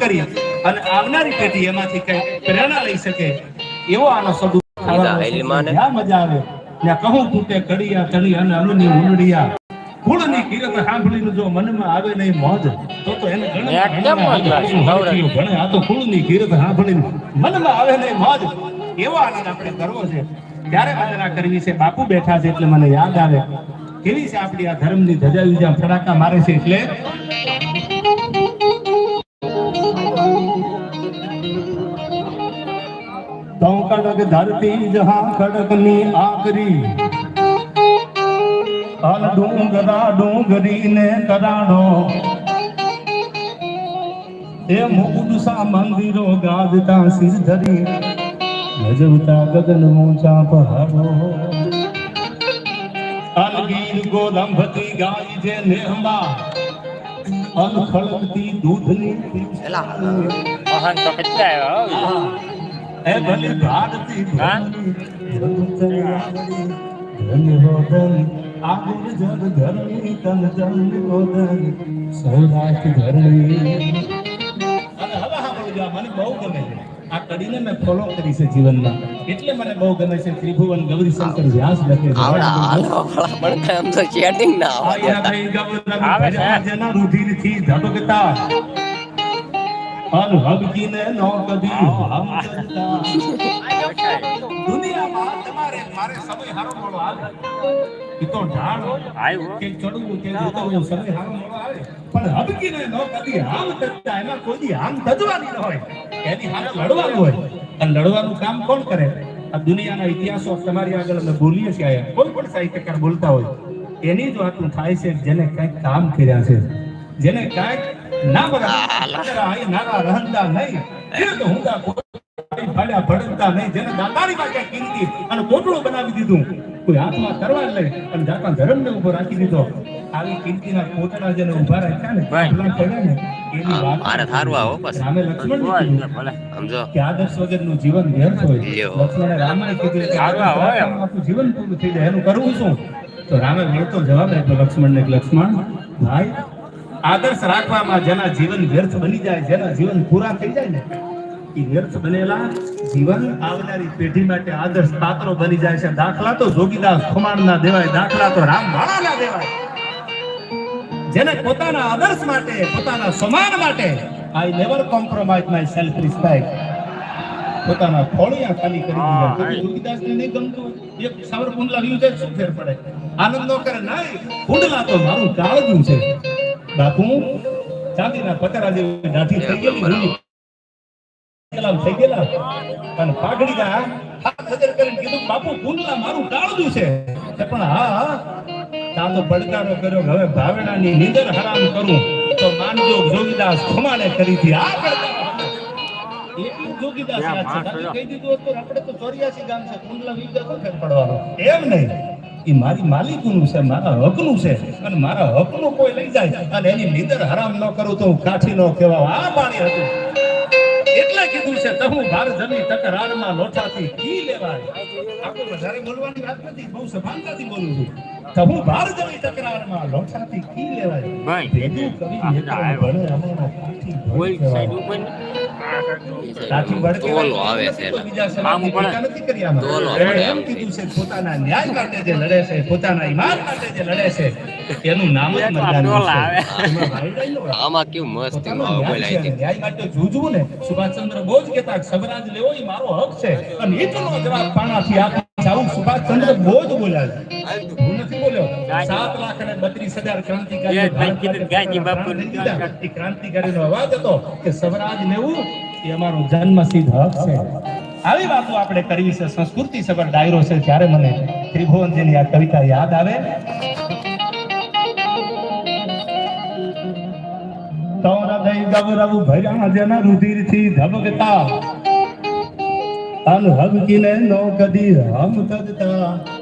કરી અને આવનારી પેઢી એમાંથી કઈ પ્રેરણા લઈ શકે એવો આનો સદુ ઈદા હેલીમાને. જ્યાં મજા આવે ને કહું તૂટે કડિયા તણી અને અનુની ઉંડડિયા ફૂળની કિરણ સાંભળીને જો મનમાં આવે નહીં મોજ તો તો એને ગણે આ તો ફૂળની કિરણ સાંભળીને મનમાં આવે નહીં મોજ. એવો આનંદ આપણે કરવો છે. ત્યારે વંદના કરવી છે. બાપુ બેઠા છે એટલે મને યાદ આવે. કેવી છે આપણી આ ધર્મની ધજા વિજા ફડાકા મારે છે એટલે કડક ધરતી જહા ખડકની આકરી અલ ડુંગરા ડુંગરીને કરાડો એ મુકુદસા મંદિરો ગાજતા સિર ધરી ગજવતા ગગન ઊંચા પહાડો અલગીર ગોલંભતી ગાય છે નેહમાં અન ખળકતી દૂધની એલા. વાહન તો કેટલા આવ્યા હો. એ ભલી. ભારતી? ધન હોદન આગળ જગ ધરણી તન જન હોદન સૌરાષ્ટ્ર ધરણી. અને હવે મને બહુ ગમે છે. આ કડીને મેં ફોલો કરી છે જીવનમાં. એટલે મને બહુ ગમે છે ત્રિભુવન ગૌરી શંકર વ્યાસ લખે આવડા આમ તો ના આવે છે. જેના રુધિરથી ધબકતા. અન હબકીને નો કદી હામ કરતા દુનિયામાં તમારે મારે સમય હારો મળો આવે ઈ તો ઢાળ આવ્યો. કે ચડવું કે ઉતરવું સમય હારો મળો આવે પણ હબકીને નો કદી હામ કરતા એમાં કોઈ હામ તજવાની ન હોય એની હામે લડવાનું હોય અને લડવાનું કામ કોણ કરે આ દુનિયાના ઇતિહાસો તમારી આગળ અમે બોલીએ છીએ કોઈ પણ સાહિત્યકાર બોલતા હોય એની જ વાતું થાય છે જેને કંઈક કામ કર્યા છે જેને કાંઈક ના બરાબર. નારા રહંદા નહીં. એ તો હુંદા ભાડ્યા ભડકતા નહીં. જેને દાતારી માં કિંમતી અને કોટડું બનાવી દીધું. કોઈ હાથમાં તરવાર લે અને જાતા ધર્મને ઊભો રાખી દીધો. આવી કીર્તિના કોટડા જેને ઊભા રાખ્યા ને ભાઈ. પડ્યા ને એની વાત મારે થારવા આવો બસ. રામે લક્ષ્મણ હોય કીધું એટલે ભલે. સમજો. કે આદર્શ વગરનું જીવન વ્યર્થ હોય. લક્ષ્મણે રામને કીધું કે આગળ હોય. આદર્શ જીવન પૂરું થઈ જાય. એનું કરવું શું? તો રામે વળતો જવાબ આપ્યો લક્ષ્મણને લક્ષ્મણ ભાઈ આદર્શ રાખવામાં જેના જીવન વ્યર્થ બની જાય જેના જીવન પૂરા થઈ જાય ને એ વ્યર્થ બનેલા જીવન આવનારી પેઢી માટે આદર્શ પાત્રો બની જાય છે. દાખલા તો જોગીદાસ ખુમાણ ના દેવાય દાખલા તો રામ ના દેવાય. જેને પોતાના આદર્શ માટે પોતાના સમાન માટે I never compromise my self respect પોતાના ફોળિયા ખાલી કરી દીધા. કવિ તુલસીદાસને નહીં ગમતું એક સાવર કુંડલા વ્યુ જાય શું ફેર પડે? આનંદ નો કરે નહીં. કુંડલા તો મારું કાળજું છે. બાપુ ચાંદીના પતરા જેવી દાઢી થઈ ગયેલી રૂની થઈ ગયેલા. અને પાઘડીના હાથ હજાર કરીને કીધું બાપુ કુંડલા મારું કાળજું છે. પણ હા તા તો પડકારો કર્યો કે હવે ભાવેણાની નીંદર હરામ કરું તો માનજો જોગીદાસ ખુમાને કરી હતી. આ એટલું જોગીદાસ યાદ છે કહી દીધું હતું આપણે તો 84 ગામ છે કુંડલા વિદ્યા તો ફેર પડવાનો? એમ નહીં. એ મારી માલિકીનું છે મારા હકનું છે. અને મારા હકનું કોઈ લઈ જાય અને એની નીંદર હરામ ન કરું તો હું કાઠી નો કહેવા આ પાણી હતું. એટલે કીધું છે તહું ભાર જમી તકરારમાં લોઠાથી કી લેવાય. આખું વધારે બોલવાની વાત નથી બહુ સભાનતાથી બોલું છું. તહું ભાર જમી તકરારમાં લોઠાથી કી લેવાય. ભાઈ. આ ભણે અમારા કાઠી તોલો આવે છે. આમ પડે. તોલો પડે એમ કીધું છે પોતાના ન્યાય માટે જે લડે છે પોતાના ઈમાન માટે જે લડે છે એનું નામ જ ટોલા છે. આમાં કેવું મસ્ત ન્યાય બોલાય છે. છે. ન્યાય માટે જૂજવું ને. સુભાષચંદ્ર બોઝ કહેતા સબરાજ લેવો એ મારો હક છે. અને એ જનો જવાબ પાણાથી આપી. છે. આવું સુભાષચંદ્ર બોઝ બોલ્યા છે હું નથી બોલ્યો સાત લાખ અને બત્રીસ હજાર ક્રાંતિકારીઓ એ જ ભાઈ કીધું ભારત ગાયજી માટે બાપુની પ્રાણ દીધા. એ ક્રાંતિકારીનો અવાજ હતો કે સ્વરાજ લેવું એ અમારો જન્મસિદ્ધ હક છે. આવી વાતો આપણે કરવી છે. સંસ્કૃતિ સભર ડાયરો છે. ત્યારે મને ત્રિભુવનજીની આ કવિતા યાદ આવે. તો હૃદય ગૌરવ ભર્યા જેના રુધિરથી ધબકતા અન હબકીને નો કદી હમ તજતા